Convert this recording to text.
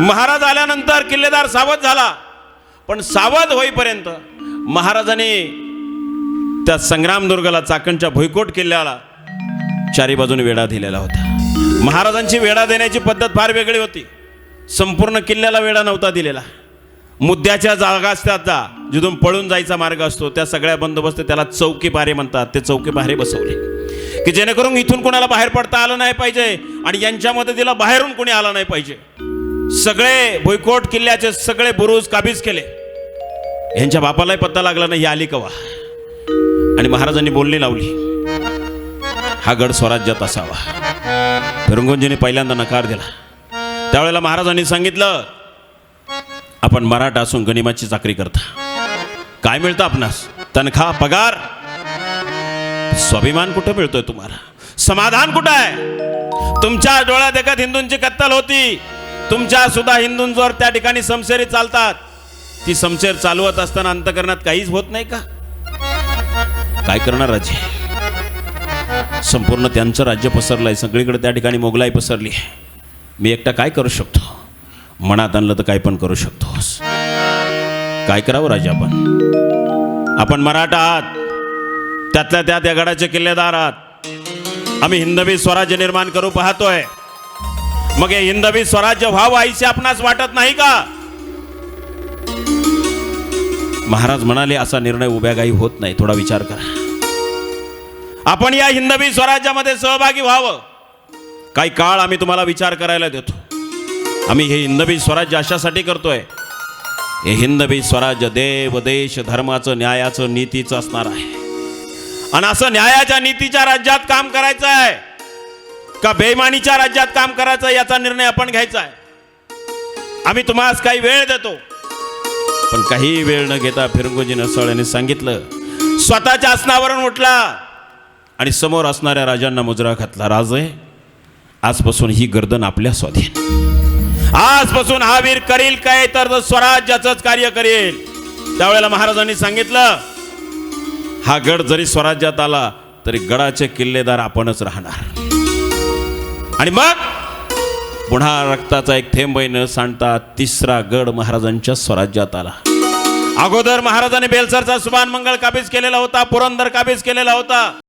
महाराज आल्यानंतर किल्लेदार सावध झाला. पण सावध होईपर्यंत महाराजांनी त्या संग्रामदुर्गाला चाकणच्या भुईकोट किल्ल्याला चारी बाजूने वेढा दिलेला होता. महाराजांची वेढा देण्याची पद्धत फार वेगळी होती. संपूर्ण किल्ल्याला वेढा नव्हता दिलेला. मुद्द्याच्या जागा असतात जिथून पळून जायचा मार्ग असतो. त्या सगळ्या बंदोबस्त त्याला चौकी पारे म्हणतात. ते चौकी पारे बसवले. की जेणेकरून इथून कोणाला बाहेर पडता आलं नाही पाहिजे आणि यांच्या मदतीला बाहेरून कोणी आलं नाही पाहिजे. सगळे भुईकोट किल्ल्याचे सगळे बुरुज काबीज केले. यांच्या बापालाही पत्ता लागला नाही ही आली कवा? आणि महाराजांनी बोलणी लावली. हा गड स्वराज्यात असावा. फिरंगोंजीने पहिल्यांदा नकार दिला. त्यावेळेला महाराजांनी सांगितलं आपण मराठा असून गनिमाची चाकरी करता. काय मिळतं आपणास? तनखा पगार? स्वाभिमान कुठं मिळतोय तुम्हाला? समाधान कुठं आहे? तुमच्या डोळ्यात एखाद हिंदूंची कत्तल होती. तुमच्या सुद्धा हिंदूंवर त्या ठिकाणी समशेरी चालतात. ती समशेर चालवत असताना अंतकरणात काहीच होत नाही का? काय करणार राजे? संपूर्ण त्यांचं राज्य पसरलंय सगळीकडे त्या ठिकाणी मोगलाई पसरली आहे. मी एकटा काय करू शकतो? मनात आणलं तर काय पण करू शकतोस. काय करावं राजे आपण? आपण मराठा आहात. त्यातल्या त्यात या गडाचे किल्लेदार आहात. आम्ही हिंदवी स्वराज्य निर्माण करू पाहतोय. मग हे हिंदवी स्वराज्य व्हावं आईसे आपणास वाटत नाही का? महाराज म्हणाले असा निर्णय उभ्या काही होत नाही. थोडा विचार करा. आपण या हिंदवी स्वराज्यामध्ये सहभागी व्हावं. काही काळ आम्ही तुम्हाला विचार करायला देतो. आम्ही हे हिंदवी स्वराज्य अशासाठी करतोय. हे हिंदवी स्वराज्य देव देश धर्माचं न्यायाचं नीतीचं असणार आहे. आणि असं न्यायाच्या नीतीच्या राज्यात काम करायचं आहे. का बेमानीच्या राज्यात काम करायचं याचा निर्णय आपण घ्यायचा आहे. आम्ही तुम्हाला काही वेळ देतो. पण काही वेळ न घेता फिरंगोजी नसळ यांनी सांगितलं स्वतःच्या आसनावरून उठला आणि समोर असणाऱ्या राजांना मुजरा घातला. राजे आजपासून ही गर्दन आपल्या स्वाधीन. आजपासून हा वीर करील काय तर स्वराज्याचंच कार्य करेल. त्यावेळेला महाराजांनी सांगितलं हा गड जरी स्वराज्यात आला तरी गडाचे किल्लेदार आपणच राहणार. आणि मग पुन्हा रक्ताचा एक थेंबही न सांडता तिसरा गड महाराजांच्या स्वराज्यात आला. अगोदर महाराजांनी बेलसरचा सुभान मंगळ काबीज केलेला होता पुरंदर काबीज केलेला होता.